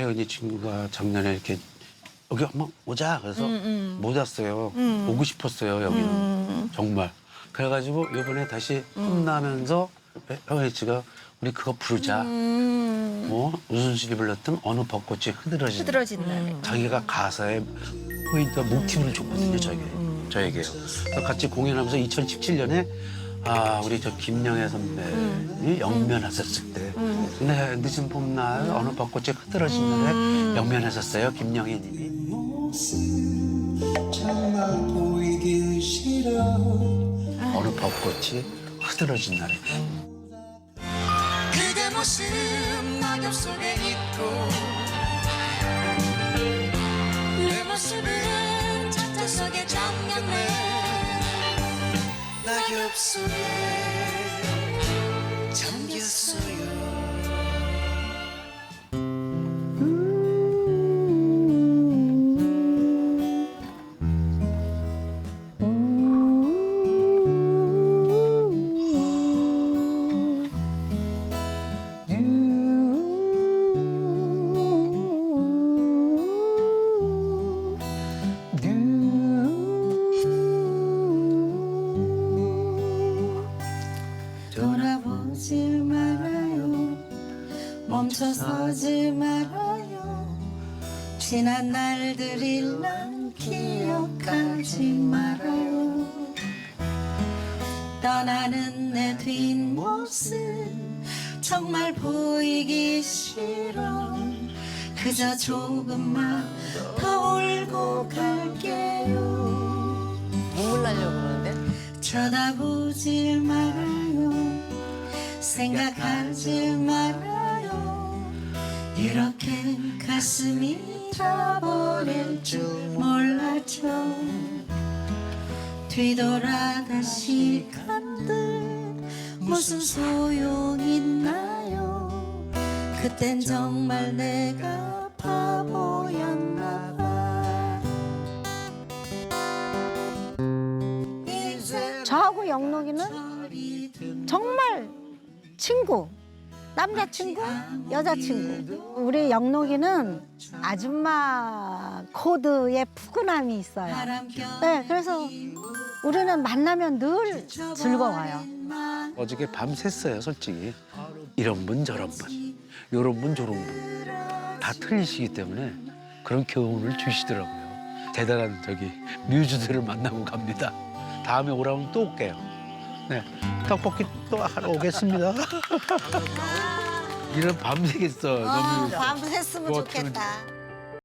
혜은이 친구가 작년에 이렇게 여기 한번 오자 그래서 음, 못 왔어요. 오고 싶었어요 여기는 정말. 그래가지고 이번에 다시 음. 험나면서 혜은이 씨가 우리 그거 부르자. 뭐 우순실이 불렀던 어느 벚꽃이 흐드러진 음. 흐드러진 날. 자기가 가사에 포인트 모티브를 줬거든요 저에게 저에게요. 그래서 같이 공연하면서 2017년에 아 우리 저 김영애 선배님이 영면하셨을 때. 네, 늦은 봄날 어느 벚꽃이 흐드러진 날에 영면하셨어요 김영애님이. 어느 벚꽃이 흐드러진 날에. 그대 모습 낙엽 속에 있고 낙엽 돌아보질 말아요. 멈춰 서지 말아요. 지난 날들을 난 기억하지 말아요. 떠나는 내 뒷모습 정말 보이기 싫어. 그저 조금만 더 울고 갈게요. 눈물 나려고 그러는데. 쳐다보질 말아요 생각하지 말아요. 이렇게 가슴이 타버릴 줄 몰랐죠. 뒤돌아 다시 간들 무슨 소용 있나요? 그땐 정말 내가 바보였나 저하고 영록이는 정말 친구, 남자친구, 여자친구. 우리 영록이는 아줌마 코드의 푸근함이 있어요. 네, 그래서 우리는 만나면 늘 즐거워요. 어저께 밤 샜어요 솔직히. 이런 분 저런 분 요런 분 저런 분. 다 틀리시기 때문에 그런 교훈을 주시더라고요. 대단한 저기 뮤즈들을 만나고 갑니다. 다음에 오라면 또 올게요 네. 떡볶이 또 하러 오겠습니다. 이런 밤새겠어. 너무 밤 샜으면 뭐, 좋겠다.